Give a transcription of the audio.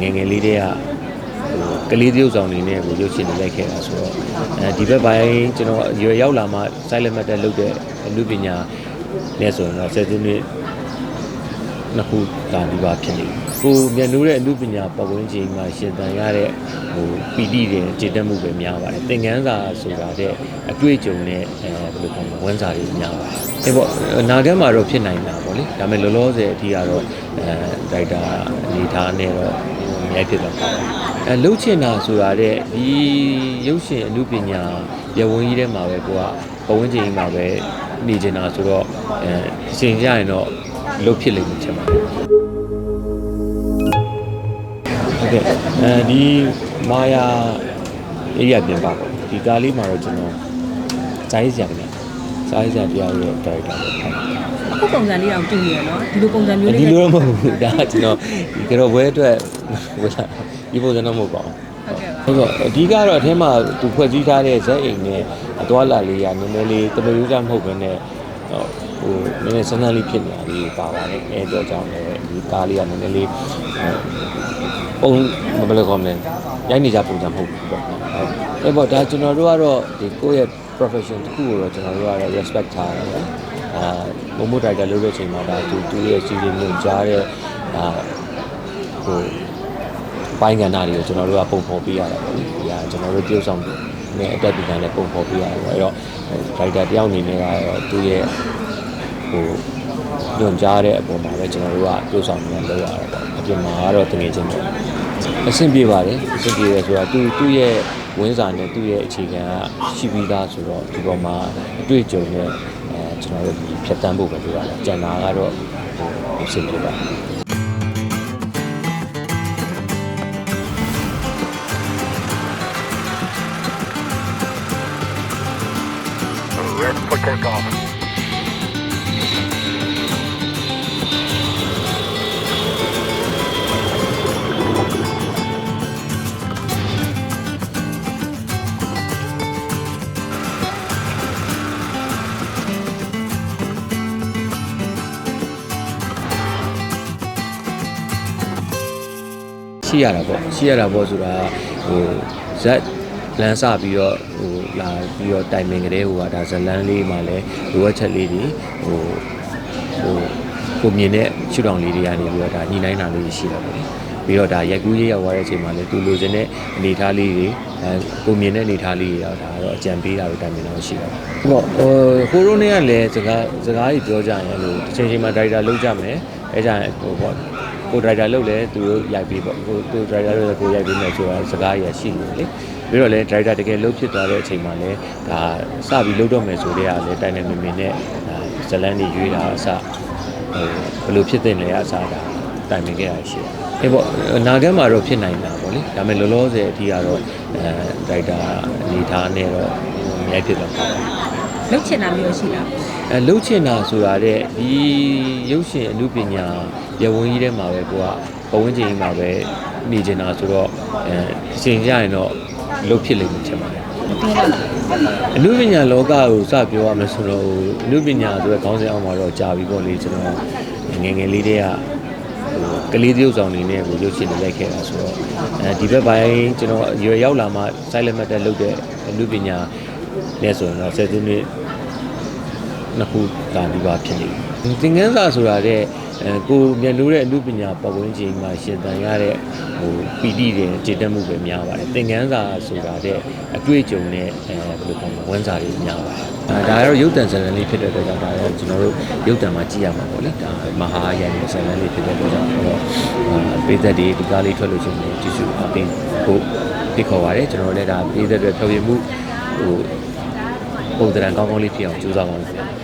ငယ်ငယ်လေးတည်းကဟိုကလေးသရုပ်ဆောင်နေနဲ့ကိုရုပ်ရှင်တွေလိုက်ခဲ့တာဆိုတော့အဲဒီဘက်ပိုင်းကျွန်တော်ရွယ်ရောက်လာမှ silent matter လုပ်တဲ့အမှုပညာနဲ့ဆိုရင်တော့ဆယ်စုနှစ်နှစ်ခုတာဒီပါဖြစ်နေပြီကိုမြတ်နိုးတဲ့အမှုပညာပတ်ဝန်းကျင်မှာရှင်သန်ရတဲ့ဟိုပီတိတွေကျေတက်မှုပဲများပါတယ်သင်ခန်းစာဆိုတာတဲ့အတွေ့အကြုံနဲ့အဲဘယ်လိုခေါ်မလဲဝန်စာတွေများပါတယ်အဲပေါ့အနာဂတ်မှာတော့ဖြစ်နိုင်တာပေါ့လေဒါပေမဲ့လောလောဆယ်အထိကတော့အဲဒိုက်တာအနေထားနဲ့တော့ အများဖြစ်တော့ပါတယ်အဲလှုပ်ချင်တာဆိုတာတဲ့ဒီရုပ်ရှင်အမှုပညာရဝန်းကြီးထဲမှာပဲကိုကပတ်ဝန်းကျင်ကြီးမှာပဲနေချင်တာဆိုတော့အဲအချိန်ရရင်တော့လှုပ်ဖြစ်လိမ့်မယ်ချင်ပါတယ်ဟုတ်ကဲ့အဲဒီမာယာအေးရပြင်ပါပေါ့ဒီကားလေးမှာတော့ကျွန်တော်ဇာတ်ရစရာကနေဇာတ်ရစရာတရားရဲ့ character ပဲထိုင်အ ခုပုံစံလေးတော့တူရယ်နော်ဒီလိုပုံစံမျိုးလေးဒီလိုတော့မဟုတ်ဘူးဒါကကျွန်တော်ဒီကတော့ဘွဲအတွက်ဝယ်လာဒီပုံစံတော့မဟုတ်ပါဘူးဟုတ်ကဲ့ပါဟုတ်တော့အဓိကတော့အထက်မှာသူဖွဲ့စည်းထားတဲ့ဇက်အိမ်နဲ့အသွားလာလေးကနည်းနည်းလေးတမယိုးကြမဟုတ်ဘဲနဲ့ဟိုနည်းနည်းစမ်းစမ်းလေးဖြစ်နေတာလေးပါပါတယ်အဲတော့ကြောင့်လည်းဒီကားလေးကနည်းနည်းလေးပုံဘယ်လိုကောမလဲရိုက်နေကြပုံစံမဟုတ်ဘူးပေါ့အဲပေါ့ဒါကျွန်တော်တို့ကတော့ဒီကိုယ့်ရဲ့ profession တစ်ခုကိုတော့ကျွန်တော်တို့ကတော့ respect ထားရတယ် အာမမို့တိုက်တာလုပ်တဲ့အချိန်မှာဒါသူသူရဲ့စီစဉ်မှုကြားတဲ့အာဟိုပိုင်းကဏ္ဍတွေကိုကျွန်တော်တို့ကပုံဖော်ပေးရတာပေါ့လေ။ဒါကျွန်တော်တို့ပြုဆောင်နေအတက်ပညာနဲ့ပုံဖော်ပေးရတယ်ပေါ့။အဲ့တော့ဒိုက်တာတယောက်အနေနဲ့ကတော့သူ့ရဲ့ဟိုညွန်ကြားတဲ့အပေါ်မှာပဲကျွန်တော်တို့ကပြုဆောင်နေလုပ်ရတာပေါ့။အပြင်မှာကတော့တကယ်ချင်းပေါ့။အဆင်ပြေပါတယ်။အဆင်ပြေတယ်ဆိုတော့သူသူ့ရဲ့ဝင်းစာနဲ့သူ့ရဲ့အခြေခံကရှိပြီးသားဆိုတော့ဒီပေါ်မှာအတွေ့အကြုံနဲ့အဲ ကျွန်တော်တို့ဒီဖြတ်တန်းဖို့ပဲလိုရတယ်။ကျန်တာကတော့ဟိုအဆင်ပြေပါတယ်။ ရှိရတာပေါ့ရှိရတာပေါ့ဆိုတာဟိုဇက်လမ်းစပြီးတော့ဟိုလာပြီးတော့တိုင်ပင်ကလေးဟိုကဒါဇလန်းလေးမှာလည်းလိုအပ်ချက်လေးတွေဟိုဟိုကိုမြင်တဲ့ရှုထောင့်လေးတွေကနေပြီးတော့ဒါညှိနှိုင်းတာလေးရှိတာပေါ့လေပြီးတော့ဒါရိုက်ကူးရေးရောက်သွားတဲ့အချိန်မှာလည်းသူလိုချင်တဲ့အနေအထားလေးတွေအဲကိုမြင်တဲ့အနေအထားလေးတွေတော့ဒါတော့အကြံပေးတာတို့တိုင်ပင်တော့ရှိတာပေါ့ဟိုဟိုရိုးနေကလည်းစကားစကားကြီးပြောကြရင်လို့တစ်ချိန်ချိန်မှာဒါရိုက်တာလုပ်ကြမယ်အဲကြရင်ဟိုပေါ့ ကိုဒရိုက်တာလုပ်လဲသူတို့ရိုက်ပြီးပေါ့ကိုကိုဒရိုက်တာလုပ်လဲကိုရိုက်ပြီးမယ်ဆိုတာစကားရရှိနေတယ်လေပြီးတော့လဲဒရိုက်တာတကယ်လုပ်ဖြစ်သွားတဲ့အချိန်မှာလဲဒါစပြီးလုပ်တော့မယ်ဆိုတဲ့ကလဲတိုင်နေမင်မင်နဲ့ဒါဇလန်တွေရွေးတာအစဟိုဘယ်လိုဖြစ်တဲ့လဲအစဒါတိုင်ပင်ခဲ့ရရှိတယ်အေးပေါ့အနာဂတ်မှာတော့ဖြစ်နိုင်တာပေါ့လေဒါပေမဲ့လောလောဆယ်အထိကတော့အဲဒရိုက်တာအနေထားနဲ့တော့အများဖြစ်တော့ပါတယ်လုတ်ချင်တာမျိုးရှိလားအဲလှုပ်ချင်တာဆိုတာတဲ့ဒီရုပ်ရှင်အမှုပညာ ရဝန်းကြီးထဲမှာပဲကိုကပတ်ဝန်းကျင်ကြီးမှာပဲနေချင်တာဆိုတော့အဲအချိန်ရရင်တော့လှုပ်ဖြစ်လိမ့်မယ်ထင်ပါတယ်မပြောပါဘူးအမှုပညာလောကကိုစပြောရမယ်ဆိုတော့ဟိုအမှုပညာဆိုတဲ့ခေါင်းစဉ်အောက်မှာတော့ကြာပြီပေါ့လေကျွန်တော်ငယ်ငယ်လေးတည်းကဟိုကလေးသရုပ်ဆောင်နေနဲ့ကိုရုပ်ရှင်တွေလိုက်ခဲ့တာဆိုတော့အဲဒီဘက်ပိုင်းကျွန်တော်ရွယ်ရောက်လာမှ silent matter လုပ်တဲ့အမှုပညာနဲ့ဆိုရင်တော့ဆယ်စုနှစ် နှစ်ခုတာဒီပါဖြစ်နေပြီသင်ခန်းစာဆိုတာတဲ့အဲကိုမြတ်လို့တဲ့အမှုပညာပတ်ဝန်းကျင်မှာရှင်သန်ရတဲ့ဟိုပီတိတွေကျေတက်မှုပဲများပါတယ်သင်ခန်းစာဆိုတာတဲ့အတွေ့အကြုံနဲ့အဲဘယ်လိုခေါ်မလဲဝန်စာတွေများပါတယ်အဲဒါကတော့ရုပ်တံဇာတ်လမ်းလေးဖြစ်တဲ့အတွက်ကြောင့်ဒါတော့ကျွန်တော်တို့ရုပ်တံမှာကြည့်ရမှာပေါ့လေဒါမဟာရိုင်ရဲ့ဇာတ်လမ်းလေးဖြစ်တဲ့အတွက်ကြောင့်တော့အာပေးသက်တွေဒီကားလေးထွက်လို့ရှိရင်ကျေးဇူးအသိဖို့ဖိတ်ခေါ်ပါတယ်ကျွန်တော်တို့လည်းဒါပေးသက်တွေဖြောပြမှုဟို ပုံသဏ္ဍာန်ကောင်းကောင်းလေးဖြစ်အောင်ကြိုးစားပါမယ်ခင်ဗျာ